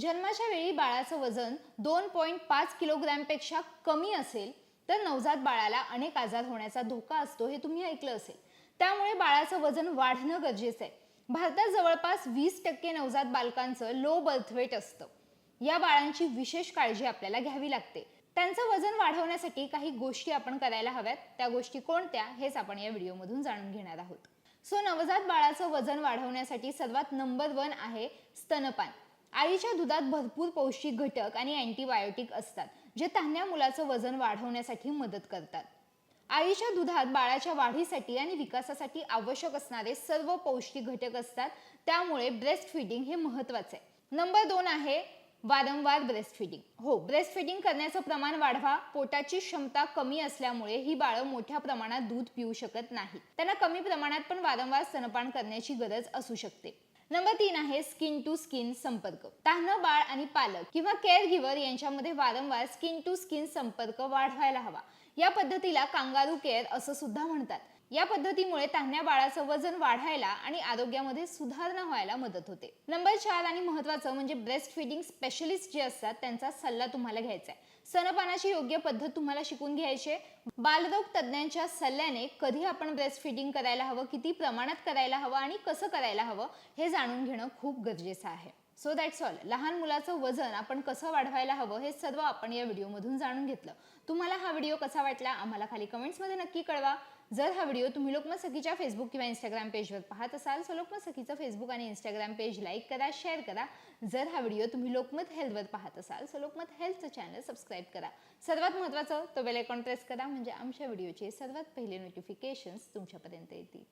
जन्माच्या वेळी बाळाचं वजन दोन पॉईंट पाच किलोग्रॅमपेक्षा कमी असेल तर नवजात बाळाला अनेक आजार होण्याचा धोका असतो हे तुम्ही ऐकलं असेल. त्यामुळे बाळाचं वजन वाढणं गरजेचं आहे. भारतात जवळपास वीस टक्के नवजात बालकांचं लो बर्थवेट असतं. या बाळांची विशेष काळजी आपल्याला घ्यावी लागते. त्यांचं वजन वाढवण्यासाठी काही गोष्टी आपण करायला हव्यात. त्या गोष्टी कोणत्या हेच आपण या व्हिडिओमधून जाणून घेणार आहोत. सो नवजात बाळाचं वजन वाढवण्यासाठी सर्वात नंबर वन आहे स्तनपान. आईच्या दुधात भरपूर पौष्टिक घटक आणि अँटीबायोटिक असतात जे तान्ह्या मुलाचं वजन वाढवण्यासाठी मदत करतात. आईच्या दुधात बाळाच्या वाढीसाठी आणि विकासासाठी आवश्यक असणारे सर्व पौष्टिक घटक असतात त्यामुळे ब्रेस्ट फिडिंग हे महत्वाचं आहे. नंबर दोन आहे वारंवार ब्रेस्ट फिडिंग हो ब्रेस्ट फिडिंग करण्याचं प्रमाण वाढवा पोटाची क्षमता कमी असल्यामुळे ही बाळं मोठ्या प्रमाणात दूध पिऊ शकत नाही त्यांना कमी प्रमाणात पण वारंवार स्तनपान करण्याची गरज असू शकते. नंबर तीन आहे स्किन टू स्किन संपर्क. तान्ह बाळ आणि पालक किंवा केअर गिव्हर यांच्यामध्ये वारंवार स्किन टू स्किन संपर्क वाढवायला हवा. या पद्धतीला कांगारू केअर असं सुद्धा म्हणतात. या पद्धतीमुळे तान्ह्या बाळाचं वजन वाढायला आणि आरोग्यामध्ये सुधारणा व्हायला मदत होते. नंबर चार आणि महत्वाचं म्हणजे ब्रेस्ट फिडिंग स्पेशलिस्ट जे असतात त्यांचा सल्ला तुम्हाला घ्यायचा आहे. स्तनपानाची योग्य पद्धत तुम्हाला शिकून घ्यायची बालरोग तज्ज्ञांच्या सल्ल्याने कधी आपण ब्रेस्ट फिडिंग करायला हवं किती प्रमाणात करायला हवं आणि कसं करायला हवं हे जाणून घेणं खूप गरजेचं आहे. सो दॅट्स ऑल लहान मुलाचं वजन आपण कसं वाढवायला हवं हे सर्व आपण या व्हिडिओमधून जाणून घेतलं. तुम्हाला हा व्हिडिओ कसा वाटला आम्हाला खाली कमेंट्समध्ये नक्की कळवा. जर हा व्हिडिओ तुम्ही लोकमत सखीच्या फेसबुक किंवा इंस्टाग्राम पेजवर पाहत असाल तर लोकमत सखीचं फेसबुक आणि इंस्टाग्राम पेज लाईक करा शेअर करा. जर हा व्हिडिओ तुम्ही लोकमत हेल्थवर पाहत असाल तर लोकमत हेल्थचं चॅनल सबस्क्राईब करा. सर्वात महत्त्वाचं तो बेल आयकॉन प्रेस करा म्हणजे आमच्या व्हिडिओचे सर्वात पहिले नोटिफिकेशन्स तुमच्यापर्यंत येतील.